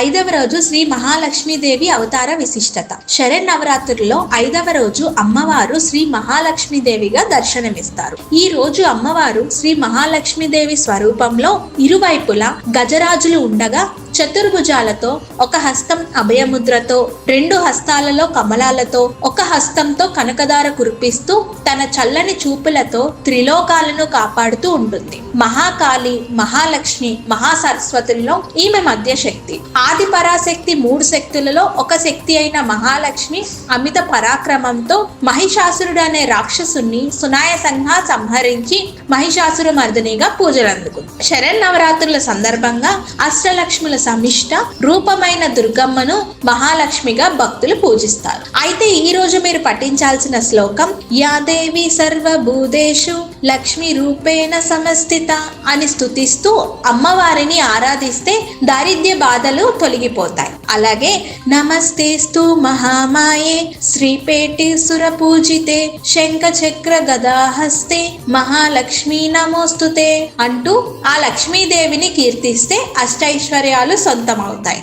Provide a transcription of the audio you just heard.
ఐదవ రోజు శ్రీ మహాలక్ష్మీదేవి అవతార విశిష్టత. శరన్నవరాత్రుల్లో ఐదవ రోజు అమ్మవారు శ్రీ మహాలక్ష్మీదేవిగా దర్శనమిస్తారు. ఈ రోజు అమ్మవారు శ్రీ మహాలక్ష్మీదేవి స్వరూపంలో ఇరువైపులా గజరాజులు ఉండగా చతుర్భుజాలతో ఒక హస్తం అభయముద్రతో రెండు హస్తాలలో కమలాలతో ఒక హస్తంతో కనకదార కురిపిస్తూ తన చల్లని చూపులతో త్రిలోకాలను కాపాడుతూ ఉంటుంది. మహాకాళి మహాలక్ష్మి మహాసరస్వతుల్లో ఈమె మధ్య శక్తి ఆది పరాశక్తి మూడు శక్తులలో ఒక శక్తి అయిన మహాలక్ష్మి అమిత పరాక్రమంతో మహిషాసురుడు అనే రాక్షసుని సునాయసంగా సంహరించి మహిషాసురు మర్దినిగా పూజలందుకుంది. శరణ్ నవరాత్రుల సందర్భంగా అష్టలక్ష్ముల సమిష్ట రూపమైన దుర్గమ్మను మహాలక్ష్మిగా భక్తులు పూజిస్తారు. అయితే ఈ రోజు మీరు పఠించాల్సిన శ్లోకం యాదేవి సర్వభూదేశు లక్ష్మి రూపేణ సమస్థిత అని స్తుతిస్తూ అమ్మవారిని ఆరాధిస్తే దారిద్ర్య బాధలు తొలగిపోతాయి. అలాగే నమస్తేస్తు మహామాయే శ్రీపేటి సురపూజితే శంఖ చక్ర గదాహస్తే మహాలక్ష్మి నమోస్తుతే అంటూ ఆ లక్ష్మీదేవిని కీర్తిస్తే అష్టైశ్వర్యాలు సొంతమవుతాయి.